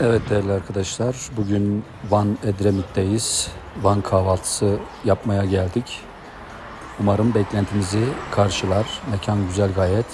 Evet değerli arkadaşlar, bugün Van Edremit'teyiz. Van kahvaltısı yapmaya geldik. Umarım beklentimizi karşılar. Mekan güzel gayet.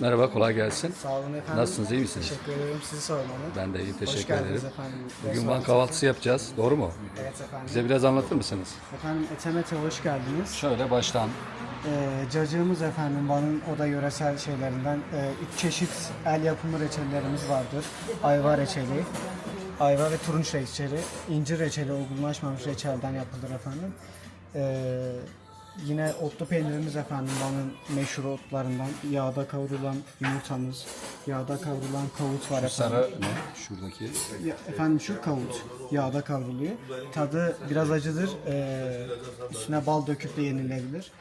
Merhaba, kolay gelsin. Sağ olun efendim. Nasılsınız, iyi misiniz? Teşekkür ederim. Sizi sormalı. Ben de iyi, Hoş teşekkür geldiniz ederim. efendim. Bugün Van kahvaltısı yapacağız, doğru mu? Evet efendim. Bize biraz anlatır mısınız? Efendim Etemete hoş geldiniz. Şöyle baştan. Ee, cacığımız efendim Van'ın o da yöresel şeylerinden e, üç çeşit el yapımı reçellerimiz vardır. Ayva reçeli, ayva ve turunç reçeli, incir reçeli olgunlaşmamış reçelden yapılır efendim. Ee, yine otlu peynirimiz efendim Van'ın meşhur otlarından yağda kavrulan yumurtamız, yağda kavrulan kavut var efendim. Sarı ne? Şuradaki. Ya, efendim şu kavut yağda kavruluyor. Tadı biraz acıdır. Ee, üstüne bal döküp de yenilebilir.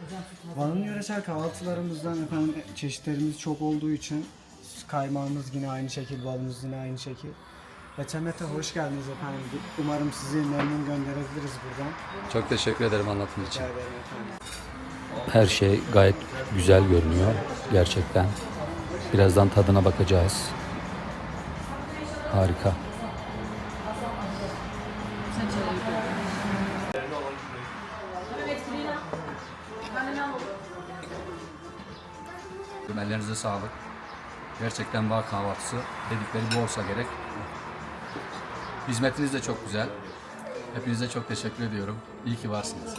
Van'ın yöresel kahvaltılarımızdan efendim çeşitlerimiz çok olduğu için kaymağımız yine aynı şekil, balımız yine aynı şekil. Betemete hoş geldiniz efendim. Umarım sizi memnun gönderebiliriz buradan. Çok teşekkür ederim anlatım için. Rica ederim efendim. Her şey gayet güzel görünüyor gerçekten. Birazdan tadına bakacağız. Harika. Ellerinize sağlık. Gerçekten bağ kahvaltısı dedikleri bu olsa gerek. Hizmetiniz de çok güzel. Hepinize çok teşekkür ediyorum. İyi ki varsınız.